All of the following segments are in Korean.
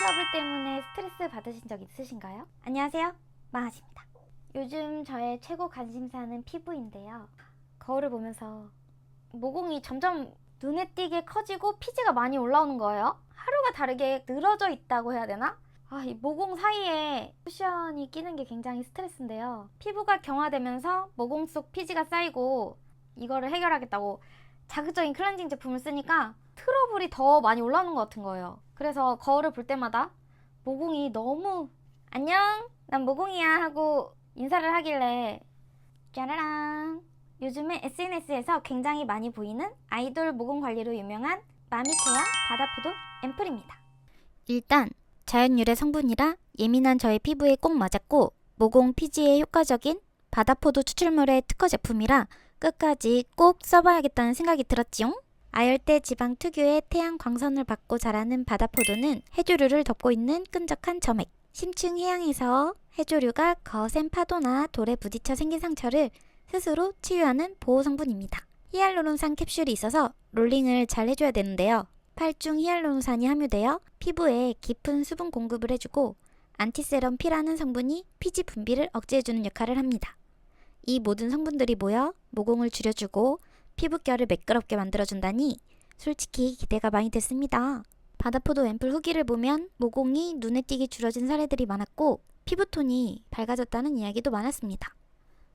트러블 때문에 스트레스 받으신 적 있으신가요? 안녕하세요. 마하십니다. 요즘 저의 최고 관심사는 피부인데요. 거울을 보면서 모공이 점점 눈에 띄게 커지고 피지가 많이 올라오는 거예요. 하루가 다르게 늘어져 있다고 해야 되나? 아, 이 모공 사이에 쿠션이 끼는 게 굉장히 스트레스인데요. 피부가 경화되면서 모공 속 피지가 쌓이고 이거를 해결하겠다고 자극적인 클렌징 제품을 쓰니까 트러블이 더 많이 올라오는 것 같은 거예요. 그래서 거울을 볼 때마다 모공이 너무 안녕, 난 모공이야 하고 인사를 하길래 짜라란 요즘에 SNS에서 굉장히 많이 보이는 아이돌 모공 관리로 유명한 마미케어 바다포도 앰플입니다. 일단 자연 유래 성분이라 예민한 저의 피부에 꼭 맞았고 모공 피지에 효과적인 바다포도 추출물의 특허 제품이라 끝까지 꼭 써봐야겠다는 생각이 들었지용. 아열대 지방 특유의 태양 광선을 받고 자라는 바다포도는 해조류를 덮고 있는 끈적한 점액. 심층 해양에서 해조류가 거센 파도나 돌에 부딪혀 생긴 상처를 스스로 치유하는 보호 성분입니다. 히알루론산 캡슐이 있어서 롤링을 잘 해줘야 되는데요. 팔중 히알루론산이 함유되어 피부에 깊은 수분 공급을 해주고 안티세럼 P라는 성분이 피지 분비를 억제해주는 역할을 합니다. 이 모든 성분들이 모여 모공을 줄여주고 피부결을 매끄럽게 만들어준다니 솔직히 기대가 많이 됐습니다. 바다포도 앰플 후기를 보면 모공이 눈에 띄게 줄어진 사례들이 많았고 피부톤이 밝아졌다는 이야기도 많았습니다.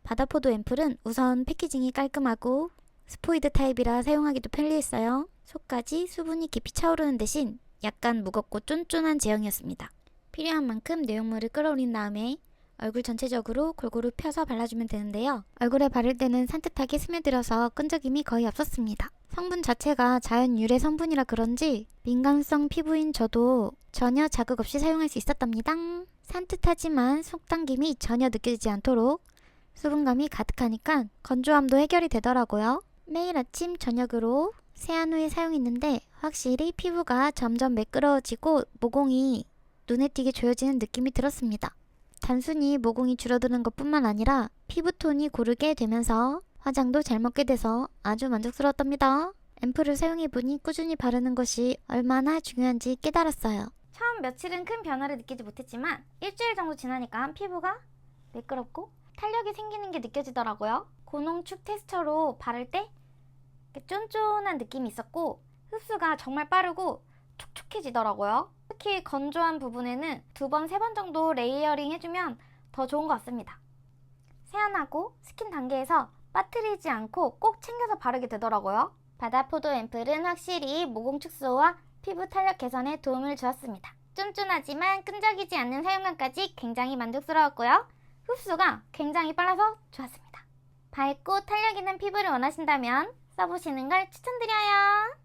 바다포도 앰플은 우선 패키징이 깔끔하고 스포이드 타입이라 사용하기도 편리했어요. 속까지 수분이 깊이 차오르는 대신 약간 무겁고 쫀쫀한 제형이었습니다. 필요한 만큼 내용물을 끌어올린 다음에 얼굴 전체적으로 골고루 펴서 발라주면 되는데요. 얼굴에 바를 때는 산뜻하게 스며들어서 끈적임이 거의 없었습니다. 성분 자체가 자연 유래 성분이라 그런지 민감성 피부인 저도 전혀 자극 없이 사용할 수 있었답니다. 산뜻하지만 속당김이 전혀 느껴지지 않도록 수분감이 가득하니까 건조함도 해결이 되더라고요. 매일 아침 저녁으로 세안 후에 사용했는데 확실히 피부가 점점 매끄러워지고 모공이 눈에 띄게 조여지는 느낌이 들었습니다. 단순히 모공이 줄어드는 것 뿐만 아니라 피부톤이 고르게 되면서 화장도 잘 먹게 돼서 아주 만족스러웠답니다. 앰플을 사용해보니 꾸준히 바르는 것이 얼마나 중요한지 깨달았어요. 처음 며칠은 큰 변화를 느끼지 못했지만 일주일 정도 지나니까 피부가 매끄럽고 탄력이 생기는 게 느껴지더라고요. 고농축 텍스처로 바를 때 쫀쫀한 느낌이 있었고 흡수가 정말 빠르고 촉촉해지더라고요. 특히 건조한 부분에는 두 번, 세 번 정도 레이어링 해주면 더 좋은 것 같습니다. 세안하고 스킨 단계에서 빠뜨리지 않고 꼭 챙겨서 바르게 되더라고요. 바다포도 앰플은 확실히 모공 축소와 피부 탄력 개선에 도움을 주었습니다. 쫀쫀하지만 끈적이지 않는 사용감까지 굉장히 만족스러웠고요. 흡수가 굉장히 빨라서 좋았습니다. 밝고 탄력 있는 피부를 원하신다면 써보시는 걸 추천드려요.